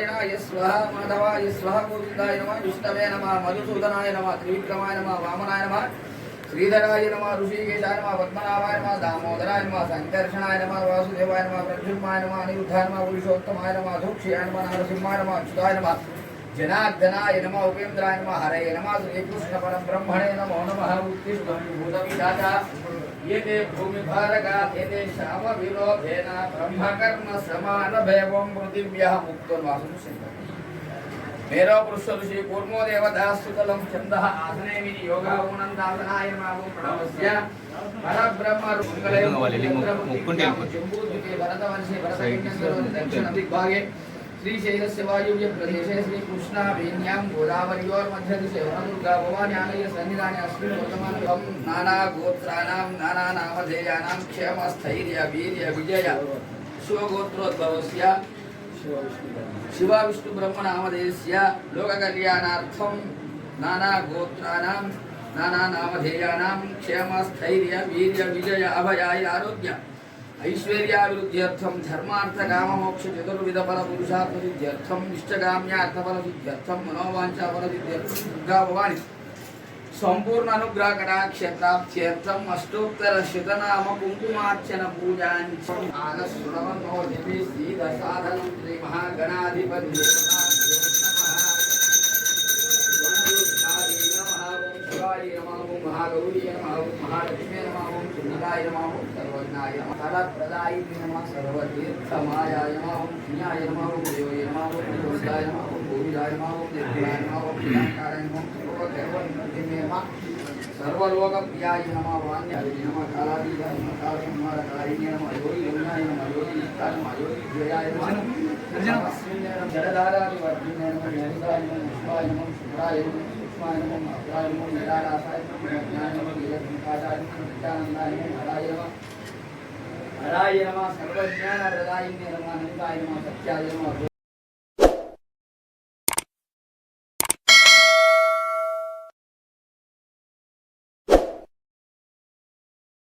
నారాయణాయ స్వహ మాధవాయ స్వహ గోవిందాయ నమ విష్ణవే నమ మధుసూదనాయ నమ త్రివిక్రమాయ నమ వామనాయ నమ శ్రీధరాయ నమ ఋషికేశాయ నమ పద్మనాభాయ నమ దామోదరాయ నమ సంకర్షణాయ నమ వాసుదేవాయ నమ ప్రద్యుమ్నాయ నమ అనిరుద్ధాయ నమ పురుషోత్తమాయ నమ ధూక్షయాయ నమ నరసింహాయ నమ అచ్యుతాయ నమ జనార్దనాయ నమ ఉపేంద్రాయ నమ హరే నమ శ్రీకృష్ణ పరం బ్రహ్మణే నమో నమ ఉత్తిష్టం భూతవిధాత ఏతే భూమిభారగా ఏతే శామ విలోభేన బ్రహ్మకర్మ సమాన భయవం పృథివ్యః ముక్తోన్వాసం సింధు మేరో పురుష ఋషి కూర్మో దేవదాస్తుతలం ఛంద ఆసనే విని యోగా ఊనందాసనాయ నమో ప్రణవస్య పరబ్రహ్మ రుంగలయ. జంబూద్వికే భరతవర్షే భరతకన్యంలో దక్షిణ దిగ్భాగే श्रीशैलस्यवायुव्य प्रदेशे श्रीकृष्णावेण्यां गोदावर्योर्मध्यदिशे वनदुर्गा भवान्यालय सन्निधाने अस्मिन् वर्तमानं नानागोत्राणां, नानानामधेयानां क्षेमस्थैर्यवीर्यविजय स्वगोत्रोद्भवस्य शिवविष्णुब्रह्मनामधेयस्य लोककल्याणार्थं नानागोत्राणां, नानानामधेयानां क्षेमस्थैर्यवीर्यविजय अभयाय, आरोग्य। ఐశ్వర్యాభివృద్ధ్యర్థం ధర్మార్థ కామ మోక్ష చతుర్విధ ఫల పురుషార్థ సిద్ధ్యర్థం ఇష్టగామ్యార్థ ఫల సిద్ధ్యర్థం మనోవాంఛ ఫల సిద్ధ్యర్థం దుర్గా భవాని సంపూర్ణ అనుగ్రహ కటాక్షప్రాప్త్యర్థం అష్టోత్తర శతనామ కుంకుమార్చన పూజాంచం ఆగస్సునవనో శ్రీ మహాగణాధిపతి మహాగౌరీ నమః మహాలక్ష్మీ నమ. ஞானானந்தாய நமாவும் சர்வஜாய நம சரத்ரதாய நம சர்வதே சமாயாய நமாவும் புண்ணியாய நமாவும் தேவாய நமாவும் தேவதாய நமாவும் கோவிதாய நமாவும் தேவதாய நமாவும் பிரியாக்காராய நமாவும் சர்வ சர்வமே நம सर्वलोक प्रियाय नम वाण्य नम कालादीय नम कालम नम कारिण्य नम योगी यमुनाय नम योगी नित्याय नम योगी जयाय नम जलधाराय वर्धिन्य नम जयन्ताय नम विश्वाय नम शुक्राय नम నమః జ్ఞాయ నమః వీరసింహాయ నమః నిత్యానందాయ సర్వజ్ఞాన ప్రదాయిన్య నమ.